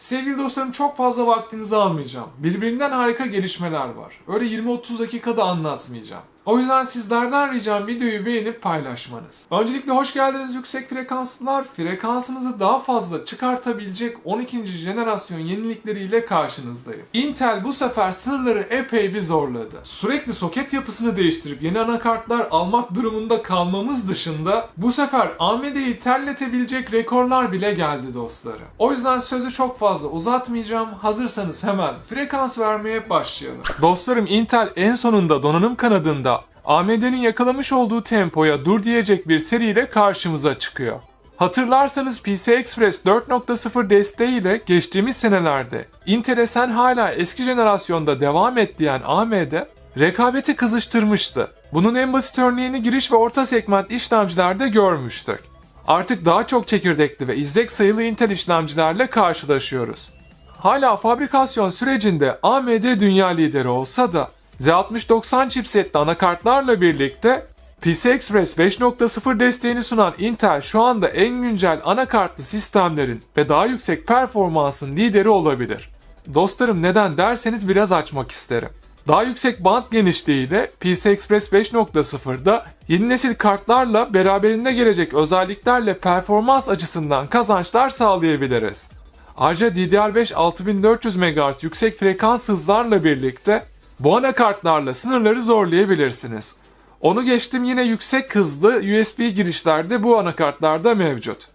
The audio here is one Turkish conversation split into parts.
Sevgili dostlarım çok fazla vaktinizi almayacağım. Birbirinden harika gelişmeler var. Öyle 20-30 dakikada anlatmayacağım. O yüzden sizlerden ricam videoyu beğenip paylaşmanız. Öncelikle hoş geldiniz yüksek frekanslılar. Frekansınızı daha fazla çıkartabilecek 12. jenerasyon yenilikleriyle karşınızdayım. Intel bu sefer sınırları epey bir zorladı. Sürekli soket yapısını değiştirip yeni anakartlar almak durumunda kalmamız dışında bu sefer AMD'yi terletebilecek rekorlar bile geldi dostlarım. O yüzden sözü çok fazla uzatmayacağım. Hazırsanız hemen frekans vermeye başlayalım. Dostlarım Intel en sonunda donanım kanadında AMD'nin yakalamış olduğu tempoya dur diyecek bir seriyle karşımıza çıkıyor. Hatırlarsanız PC Express 4.0 desteğiyle geçtiğimiz senelerde Intel'e hala eski jenerasyonda devam et diyen AMD rekabeti kızıştırmıştı. Bunun en basit örneğini giriş ve orta segment işlemcilerde görmüştük. Artık daha çok çekirdekli ve izlek sayılı Intel işlemcilerle karşılaşıyoruz. Hala fabrikasyon sürecinde AMD dünya lideri olsa da Z6090 chipsetli anakartlarla birlikte PC Express 5.0 desteğini sunan Intel şu anda en güncel anakartlı sistemlerin ve daha yüksek performansın lideri olabilir. Dostlarım neden derseniz biraz açmak isterim. Daha yüksek band genişliğiyle PC Express 5.0'da yeni nesil kartlarla beraberinde gelecek özelliklerle performans açısından kazançlar sağlayabiliriz. Ayrıca DDR5 6400 MHz yüksek frekans hızlarla birlikte bu anakartlarla sınırları zorlayabilirsiniz. Onu geçtim yine yüksek hızlı USB girişlerde bu anakartlarda mevcut.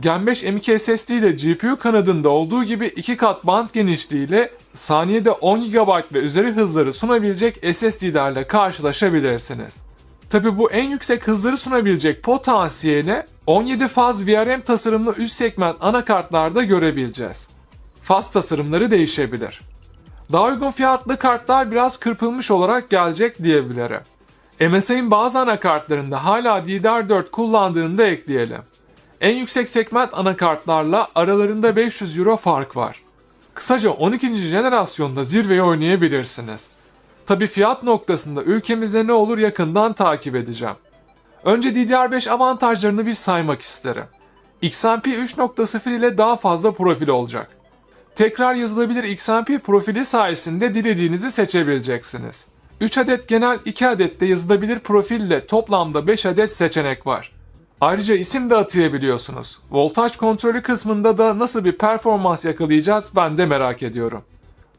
Gen 5 M.2 SSD ile GPU kanadında olduğu gibi iki kat band genişliğiyle saniyede 10 GB ve üzeri hızları sunabilecek SSD'lerle karşılaşabilirsiniz. Tabi bu en yüksek hızları sunabilecek potansiyeli 17 faz VRM tasarımlı üst segment anakartlarda görebileceğiz. Faz tasarımları değişebilir. Daha uygun fiyatlı kartlar biraz kırpılmış olarak gelecek diyebilirim. MSI'nin bazı anakartlarında hala DDR4 kullandığını da ekleyelim. En yüksek segment anakartlarla aralarında 500 euro fark var. Kısaca 12. jenerasyonda zirveyi oynayabilirsiniz. Tabi fiyat noktasında ülkemizde ne olur yakından takip edeceğim. Önce DDR5 avantajlarını bir saymak isterim. XMP 3.0 ile daha fazla profil olacak. Tekrar yazılabilir XMP profili sayesinde dilediğinizi seçebileceksiniz. 3 adet genel 2 adet de yazılabilir profille toplamda 5 adet seçenek var. Ayrıca isim de atayabiliyorsunuz. Voltaj kontrolü kısmında da nasıl bir performans yakalayacağız ben de merak ediyorum.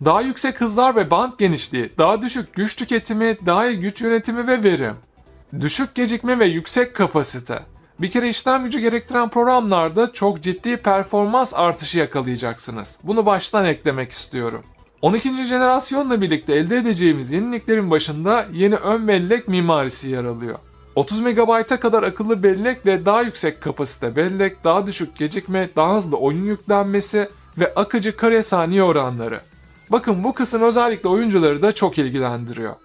Daha yüksek hızlar ve band genişliği, daha düşük güç tüketimi, daha iyi güç yönetimi ve verim. Düşük gecikme ve yüksek kapasite. Bir kere işlem gücü gerektiren programlarda çok ciddi performans artışı yakalayacaksınız. Bunu baştan eklemek istiyorum. 12. jenerasyonla birlikte elde edeceğimiz yeniliklerin başında yeni ön bellek mimarisi yer alıyor. 30 MB'a kadar akıllı bellekle daha yüksek kapasite bellek, daha düşük gecikme, daha hızlı oyun yüklenmesi ve akıcı kare saniye oranları. Bakın bu kısım özellikle oyuncuları da çok ilgilendiriyor.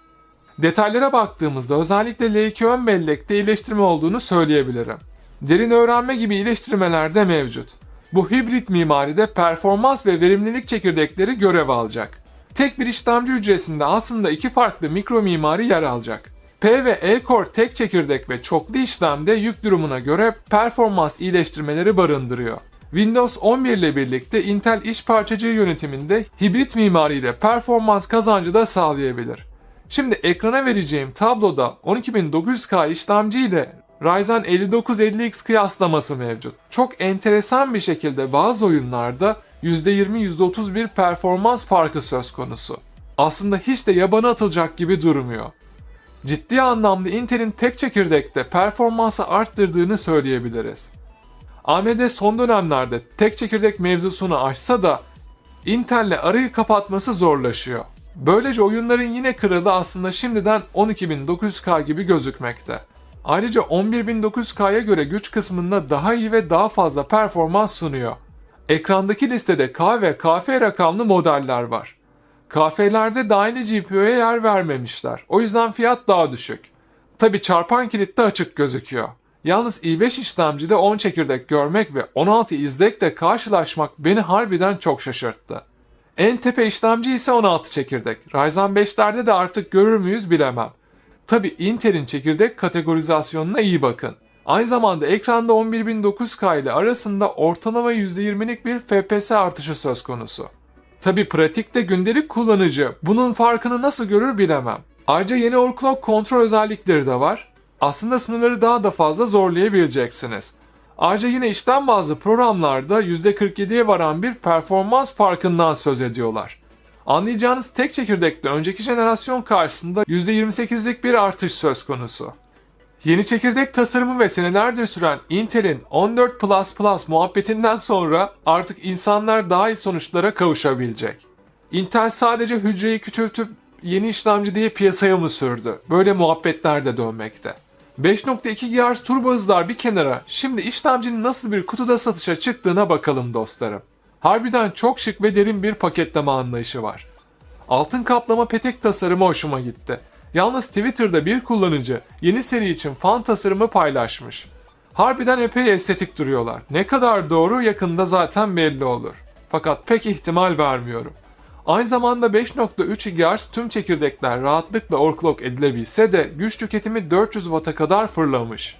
Detaylara baktığımızda özellikle L2 ön bellekte iyileştirme olduğunu söyleyebilirim. Derin öğrenme gibi iyileştirmeler de mevcut. Bu hibrit mimaride performans ve verimlilik çekirdekleri görev alacak. Tek bir işlemci hücresinde aslında iki farklı mikro mimari yer alacak. P ve E Core tek çekirdek ve çoklu işlemde yük durumuna göre performans iyileştirmeleri barındırıyor. Windows 11 ile birlikte Intel iş parçacığı yönetiminde hibrit mimariyle performans kazancı da sağlayabilir. Şimdi ekrana vereceğim tabloda 12900K işlemci ile Ryzen 5950X kıyaslaması mevcut. Çok enteresan bir şekilde bazı oyunlarda %20-%30 bir performans farkı söz konusu. Aslında hiç de yabana atılacak gibi durmuyor. Ciddi anlamda Intel'in tek çekirdekte performansı arttırdığını söyleyebiliriz. AMD son dönemlerde tek çekirdek mevzusunu aşsa da Intel'le arayı kapatması zorlaşıyor. Böylece oyunların yine kralı aslında şimdiden 12900K gibi gözükmekte. Ayrıca 11900K'ya göre güç kısmında daha iyi ve daha fazla performans sunuyor. Ekrandaki listede K ve KF rakamlı modeller var. KF'lerde de aynı GPU'ya yer vermemişler. O yüzden fiyat daha düşük. Tabi çarpan kilit de açık gözüküyor. Yalnız i5 işlemcide 10 çekirdek görmek ve 16 izlekle karşılaşmak beni harbiden çok şaşırttı. En tepe işlemci ise 16 çekirdek. Ryzen 5'lerde de artık görür müyüz bilemem. Tabi Intel'in çekirdek kategorizasyonuna iyi bakın. Aynı zamanda ekranda 11900K ile arasında ortalama %20'lik bir FPS artışı söz konusu. Tabi pratikte gündelik kullanıcı bunun farkını nasıl görür bilemem. Ayrıca yeni overclock kontrol özellikleri de var. Aslında sınırları daha da fazla zorlayabileceksiniz. Ayrıca yine işlem bazlı programlarda %47'ye varan bir performans farkından söz ediyorlar. Anlayacağınız tek çekirdekte önceki jenerasyon karşısında %28'lik bir artış söz konusu. Yeni çekirdek tasarımı ve senelerdir süren Intel'in 14 Plus Plus muhabbetinden sonra artık insanlar daha iyi sonuçlara kavuşabilecek. Intel sadece hücreyi küçültüp yeni işlemci diye piyasaya mı sürdü? Böyle muhabbetler de dönmekte. 5.2 GHz turbo hızlar bir kenara, şimdi işlemcinin nasıl bir kutuda satışa çıktığına bakalım dostlarım. Harbiden çok şık ve derin bir paketleme anlayışı var. Altın kaplama petek tasarımı hoşuma gitti. Yalnız Twitter'da bir kullanıcı yeni seri için fan tasarımı paylaşmış. Harbiden epey estetik duruyorlar. Ne kadar doğru yakında zaten belli olur. Fakat pek ihtimal vermiyorum. Aynı zamanda 5.3 GHz tüm çekirdekler rahatlıkla overclock edilebilse de güç tüketimi 400 Watt'a kadar fırlamış.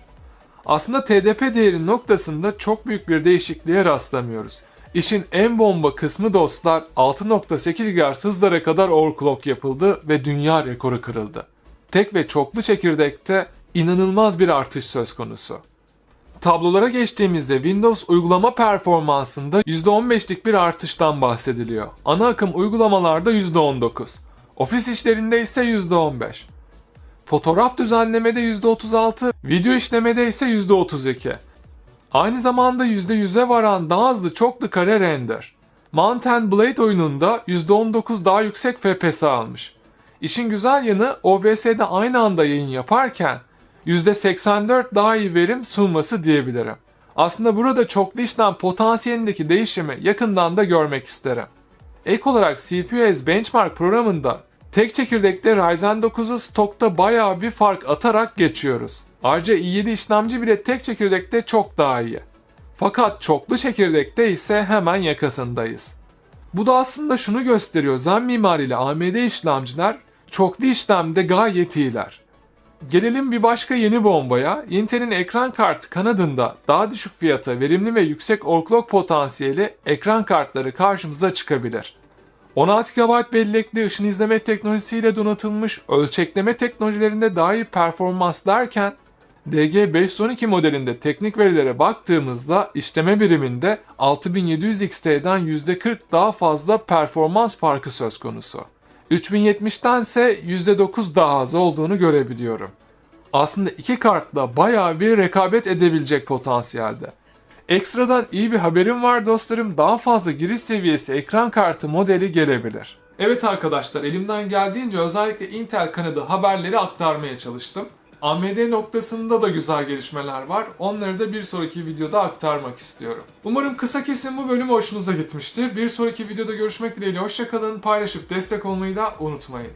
Aslında TDP değeri noktasında çok büyük bir değişikliğe rastlamıyoruz. İşin en bomba kısmı dostlar 6.8 GHz hızlara kadar overclock yapıldı ve dünya rekoru kırıldı. Tek ve çoklu çekirdekte inanılmaz bir artış söz konusu. Tablolara geçtiğimizde Windows uygulama performansında %15'lik bir artıştan bahsediliyor. Ana akım uygulamalarda %19. Ofis işlerinde ise %15. Fotoğraf düzenlemede %36, video işlemede ise %32. Aynı zamanda %100'e varan daha hızlı çoklu kare render. Mountain Blade oyununda %19 daha yüksek FPS almış. İşin güzel yanı OBS'de aynı anda yayın yaparken %84 daha iyi verim sunması diyebilirim. Aslında burada çoklu işlem potansiyelindeki değişimi yakından da görmek isterim. Ek olarak CPU's Benchmark programında tek çekirdekte Ryzen 9'u stokta bayağı bir fark atarak geçiyoruz. Ayrıca i7 işlemci bile tek çekirdekte çok daha iyi. Fakat çoklu çekirdekte ise hemen yakasındayız. Bu da aslında şunu gösteriyor. Zen mimariyle AMD işlemciler çoklu işlemde gayet iyiler. Gelelim bir başka yeni bombaya. Intel'in ekran kartı kanadında daha düşük fiyata verimli ve yüksek overclock potansiyeli ekran kartları karşımıza çıkabilir. 16 GB bellekli ışın izleme teknolojisiyle donatılmış ölçekleme teknolojilerinde iyi performans derken DG512 modelinde teknik verilere baktığımızda işleme biriminde 6700 XT'den %40 daha fazla performans farkı söz konusu. 3070'ten ise %9 daha az olduğunu görebiliyorum. Aslında iki kartla bayağı bir rekabet edebilecek potansiyelde. Ekstradan iyi bir haberim var dostlarım. Daha fazla giriş seviyesi ekran kartı modeli gelebilir. Evet arkadaşlar elimden geldiğince özellikle Intel kanadı haberleri aktarmaya çalıştım. AMD noktasında da güzel gelişmeler var. Onları da bir sonraki videoda aktarmak istiyorum. Umarım kısa kesim bu bölüm hoşunuza gitmiştir. Bir sonraki videoda görüşmek dileğiyle hoşçakalın. Paylaşıp destek olmayı da unutmayın.